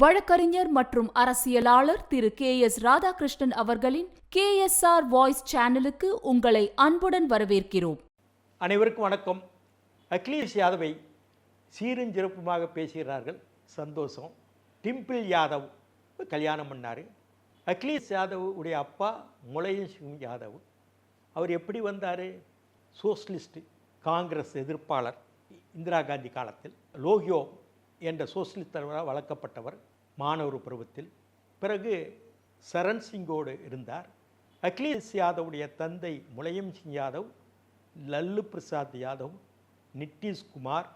வழக்கறிஞர் மற்றும் அரசியலாளர் திரு கே எஸ் ராதாகிருஷ்ணன் அவர்களின் கே எஸ் ஆர் வாய்ஸ் சேனலுக்கு உங்களை அன்புடன் வரவேற்கிறோம். அனைவருக்கும் வணக்கம். அகிலேஷ் யாதவை சீரும் சிறப்புமாக பேசுகிறார்கள். சந்தோஷம். டிம்பிள் யாதவ் கல்யாணம் பண்ணார். அகிலேஷ் யாதவ் உடைய அப்பா முலாயம் சிங் யாதவ். அவர் எப்படி வந்தார்? சோஷலிஸ்ட் காங்கிரஸ் எதிர்ப்பாளர் இந்திரா காந்தி காலத்தில். லோகியோ என்ற சோஷலிஸ்ட் தலைவராக வளர்க்கப்பட்டவர். மாணவர் பருவத்தில். பிறகு சரண் சிங்கோடு இருந்தார். அகிலேஷ் யாதவுடைய தந்தை முலையம் சிங் யாதவ் லல்லு பிரசாத் யாதவ் நிட்டிஷ்குமார்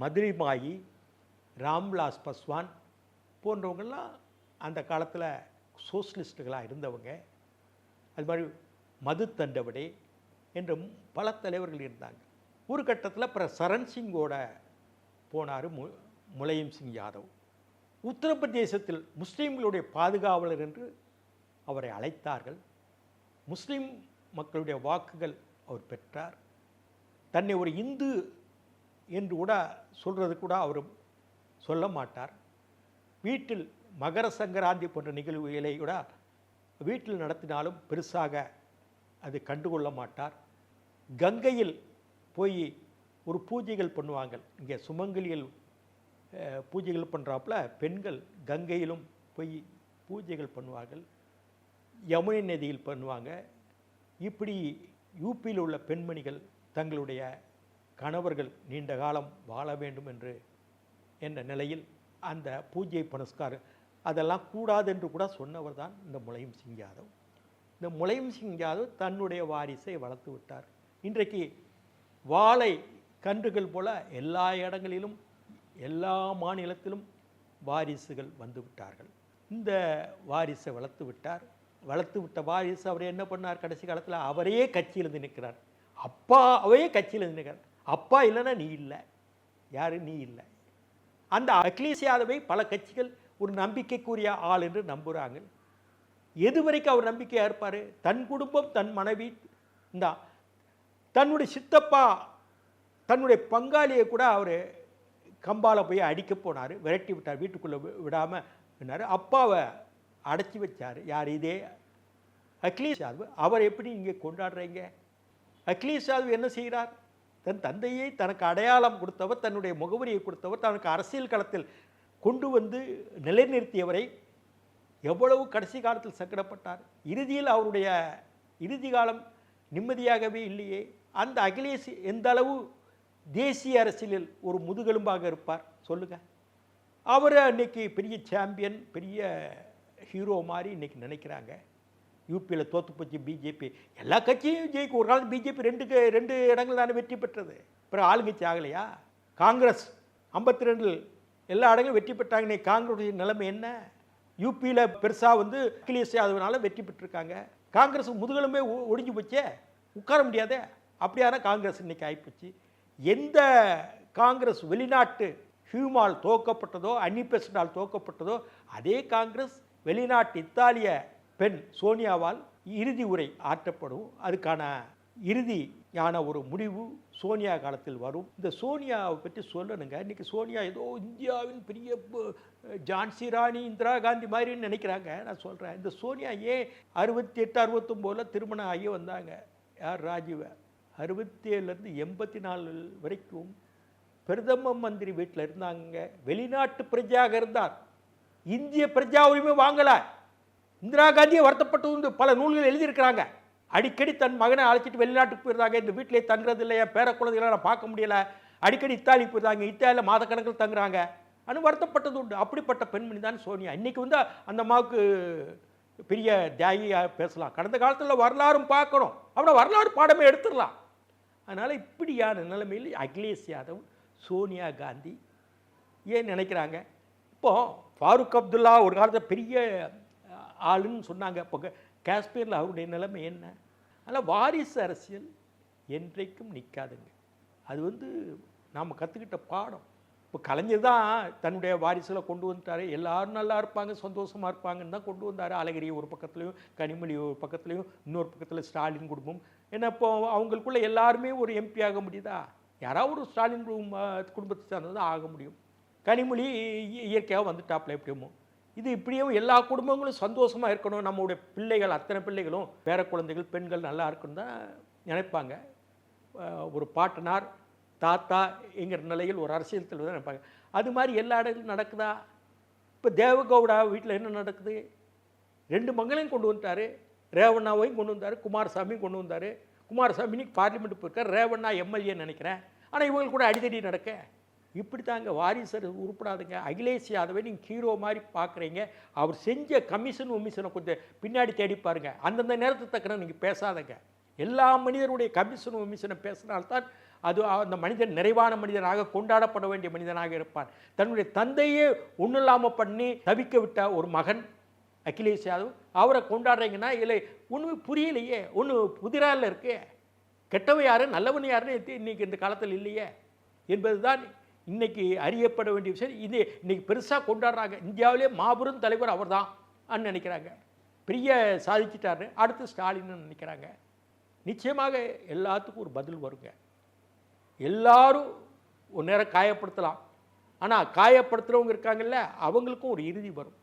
மதுரிமாயி ராம்விலாஸ் பஸ்வான் போன்றவங்கள்லாம் அந்த காலத்தில் சோஷலிஸ்ட்டுகளாக இருந்தவங்க. அது மாதிரி மது தண்டவடே என்ற பல தலைவர்கள் இருந்தாங்க. ஒரு கட்டத்தில் அப்புறம் சரண் சிங்கோட போனார் மு முலையம் சிங் யாதவ். உத்தரப்பிரதேசத்தில் முஸ்லீம்களுடைய பாதுகாவலர் என்று அவரை அழைத்தார்கள். முஸ்லீம் மக்களுடைய வாக்குகள் அவர் பெற்றார். தன்னை ஒரு இந்து என்று கூட சொல்கிறது கூட அவர் சொல்ல மாட்டார். வீட்டில் மகர சங்கராந்தி போன்ற நிகழ்வுகளை கூட வீட்டில் நடத்தினாலும் பெருசாக அது கண்டுகொள்ள மாட்டார். கங்கையில் போய் ஒரு பூஜைகள் பண்ணுவாங்க. இங்கே சுமங்கலியில் பூஜைகள் பண்ணுறாப்புல பெண்கள் கங்கையிலும் போய் பூஜைகள் பண்ணுவார்கள். யமுனை நதியில் பண்ணுவாங்க. இப்படி யூபியில் உள்ள பெண்மணிகள் தங்களுடைய கணவர்கள் நீண்ட காலம் வாழ வேண்டும் என்று என்ற நிலையில் அந்த பூஜை புனஸ்காரம் அதெல்லாம் கூடாது என்று கூட சொன்னவர் தான் இந்த முலாயம் சிங் யாதவ். இந்த முலையும் சிங் யாதவ் தன்னுடைய வாரிசை வளர்த்து விட்டார். இன்றைக்கு வாழை கன்றுகள் போல எல்லா இடங்களிலும் எல்லா மாநிலத்திலும் வாரிசுகள் வந்து விட்டார்கள். இந்த வாரிசை வளர்த்து விட்டார். வளர்த்து விட்ட வாரிசு அவர் என்ன பண்ணார்? கடைசி காலத்தில் அவரே கட்சியிலிருந்து நிற்கிறார். அப்பாவே கட்சியில் இருந்து நிற்கிறார். அப்பா இல்லைன்னா நீ இல்லை. யாரு? நீ இல்லை. அந்த அக்லீசியாதவை பல கட்சிகள் ஒரு நம்பிக்கைக்குரிய ஆள் என்று நம்புகிறாங்க எது வரைக்கும் அவர் நம்பிக்கையாக இருப்பார்? தன் குடும்பம் தன் மனைவி தான் தன்னுடைய சித்தப்பா தன்னுடைய பங்காளியை கூட அவர் கம்பால் போய் அடிக்க போனார் விரட்டி விட்டார் வீட்டுக்குள்ளே விடாமல் என்னார் அப்பாவை அடைச்சி வச்சார். யார் இதே? அகிலேஷ் சாது அவர் எப்படி இங்கே கொண்டாடுறீங்க? அகிலேஷ் சாது என்ன செய்கிறார்? தன் தந்தையை தனக்கு அடையாளம் கொடுத்தவர் தன்னுடைய முகவரியை கொடுத்தவர் தனக்கு அரசியல் களத்தில் கொண்டு வந்து நிலைநிறுத்தியவரை எவ்வளவு கடைசி காலத்தில் சங்கடப்பட்டார். இறுதியில் அவருடைய இறுதி காலம் நிம்மதியாகவே இல்லையே. அந்த அகிலேஷ் எந்த அளவு தேசிய அரசியலில் ஒரு முதுகெலும்பாக இருப்பார். சொல்லுங்க. அவர் அன்னைக்கு பெரிய சாம்பியன் பெரிய ஹீரோ மாதிரி இன்னைக்கு நினைக்கிறாங்க. யூபியில் தோத்து போச்சு பிஜேபி எல்லா கட்சியும் ஜெயிக்கும். ஒரு காலத்து பிஜேபி ரெண்டுக்கு ரெண்டு இடங்கள் தானே வெற்றி பெற்றது. அப்புறம் ஆளுங்கட்சி ஆகலையா? காங்கிரஸ் ஐம்பத்தி ரெண்டில் எல்லா இடங்களும் வெற்றி பெற்றாங்க. இன்னைக்கு காங்கிரஸ் நிலைமை என்ன? யூபியில் பெருசாக வந்து அகிலேஷ் யாதவனால வெற்றி பெற்றிருக்காங்க. காங்கிரஸ் முதுகெலும்பே ஒடிஞ்சு போச்சே? உட்கார முடியாதே? அப்படியான காங்கிரஸ் இன்னைக்கு ஆகிப்போச்சு எந்த காங்கிரஸ் வெளிநாட்டு ஹியூமால் தோக்கப்பட்டதோ அன்னிபெஸ்டால் தோக்கப்பட்டதோ அதே காங்கிரஸ் வெளிநாட்டு இத்தாலிய பெண் சோனியாவால் இறுதி உரை ஆற்றப்படும். அதுக்கான இறுதியான ஒரு முடிவு சோனியா காலத்தில் வரும். இந்த சோனியாவை பற்றி சொல்லணுங்க. இன்றைக்கி சோனியா ஏதோ இந்தியாவின் பெரிய ஜான்சி ராணி இந்திரா காந்தி மாதிரின்னு நினைக்கிறாங்க. நான் சொல்கிறேன் இந்த சோனியா ஏன் அறுபத்தி எட்டு அறுபத்தொம்போதில் திருமணம் ஆகி வந்தாங்க? யார்? ராஜீவை. அறுபத்தி ஏழுலேருந்து எண்பத்தி நாலு வரைக்கும் பிரதம மந்திரி வீட்டில் இருந்தாங்க. வெளிநாட்டு பிரஜையாக இருந்தார். இந்திய பிரஜா உரிமை வாங்கலை. இந்திரா காந்தியை வருத்தப்பட்டு வந்து பல நூல்கள் எழுதியிருக்கிறாங்க. அடிக்கடி தன் மகனை அழைச்சிட்டு வெளிநாட்டுக்கு போயிருந்தாங்க. இந்த வீட்டிலே தங்குறது இல்லையா? பேர குழந்தைகளை நான் பார்க்க முடியல. அடிக்கடி இத்தாலி போயிருந்தாங்க. இத்தாலியில் மாதக்கணக்கில் தங்குறாங்க. அனு வருத்தப்பட்டது உண்டு. அப்படிப்பட்ட பெண்மணி தான் சோனியா. இன்னைக்கு வந்து அந்த அம்மாவுக்கு பெரிய தியாகியாக பேசலாம். கடந்த காலத்தில் வரலாறும் பார்க்கணும். அப்படின்னா வரலாறு பாடமே எடுத்துடலாம். அதனால் இப்படியான நிலைமையில் அகிலேஷ் யாதவ் சோனியா காந்தி ஏன் நினைக்கிறாங்க? இப்போ ஃபாரூக் அப்துல்லா ஒரு காலத்தில் பெரிய ஆளுன்னு சொன்னாங்க. இப்போ க- காஷ்மீரில் அவருடைய நிலைமை என்ன? அதனால் வாரிசு அரசியல் என்றைக்கும் நிற்காதுங்க அது வந்து நாம் கற்றுக்கிட்ட பாடம். இப்போ கலைஞர் தான் தன்னுடைய வாரிசுகளை கொண்டு வந்துட்டார். எல்லோரும் நல்லா இருப்பாங்க சந்தோஷமாக இருப்பாங்கன்னு தான் கொண்டு வந்தார். அழகிரி ஒரு பக்கத்துலேயும் கனிமொழி ஒரு பக்கத்துலேயும் இன்னொரு பக்கத்தில் ஸ்டாலின் குடும்பம். ஏன்னா இப்போ அவங்களுக்குள்ளே எல்லாருமே ஒரு எம்பி ஆக முடியுதா? யாராவது ஒரு ஸ்டாலின் குடும்பத்தை சார்ந்தது ஆக முடியும். கனிமொழி இ- இயற்கையாக வந்துட்டாப்புல எப்படியுமோ இது இப்படியும் எல்லா குடும்பங்களும் சந்தோஷமாக இருக்கணும். நம்மளுடைய பிள்ளைகள் அத்தனை பிள்ளைகளும் பேர குழந்தைகள் பெண்கள் நல்லா இருக்கணும் தான் நினைப்பாங்க. ஒரு பாட்டனார் தாத்தா என்கிற நிலையில் ஒரு அரசியல் தலைவர் தான் நினைப்பாங்க. அது மாதிரி எல்லா இடங்களும் நடக்குதா? இப்போ தேவகவுடா வீட்டில் என்ன நடக்குது? ரெண்டு மங்களையும் கொண்டு வந்துட்டார். ரேவண்ணாவையும் கொண்டு வந்தார் குமாரசாமியும் கொண்டு வந்தார். குமாரசாமி இன்னைக்கு பார்லிமெண்ட் போயிருக்கார். ரேவண்ணா எம்எல்ஏ நினைக்கிறேன். ஆனால் இவங்க கூட அடிதடி நடக்க. இப்படி தாங்க வாரிசர் உருப்படாதுங்க. அகிலேஷ் யாதவை நீங்கள் ஹீரோ மாதிரி பார்க்குறீங்க அவர் செஞ்ச கமிஷன் உமிஷனை கொஞ்சம் பின்னாடி தேடி பாருங்க. அந்தந்த நேரத்துக்கு தக்கன நீங்கள் பேசாதங்க. எல்லா மனிதருடைய கமிஷன் உமிஷனை பேசினால்தான் அது அந்த மனிதன் நிறைவான மனிதனாக கொண்டாடப்பட வேண்டிய மனிதனாக இருப்பான். தன்னுடைய தந்தையே ஒன்றும் இல்லாமல் பண்ணி தவிக்க விட்ட ஒரு மகன் அகிலேஷ் யாதவ் அவரை கொண்டாடுறீங்கன்னா இல்லை ஒன்றுமே புரியலையே ஒன்று புதிரால இருக்கே. கெட்டவன் யார் நல்லவன் யாருன்னு இன்றைக்கி இந்த காலத்தில் இல்லையே. என்பதுதான் இன்றைக்கி அறியப்பட வேண்டிய விஷயம். இது இன்றைக்கி பெருசாக கொண்டாடுறாங்க. இந்தியாவிலே மாபெரும் தலைவர் அவர்தான் நினைக்கிறாங்க. பெரிய சாதிச்சிட்டாரு. அடுத்து ஸ்டாலின்னு நினைக்கிறாங்க. நிச்சயமாக எல்லாத்துக்கும் ஒரு பதில் வருங்க. எல்லாரும் ஒரு நேரம் காயப்படுத்தலாம். ஆனால் காயப்படுத்துகிறவங்க இருக்காங்கல்ல அவங்களுக்கும் ஒரு இறுதி வரும்.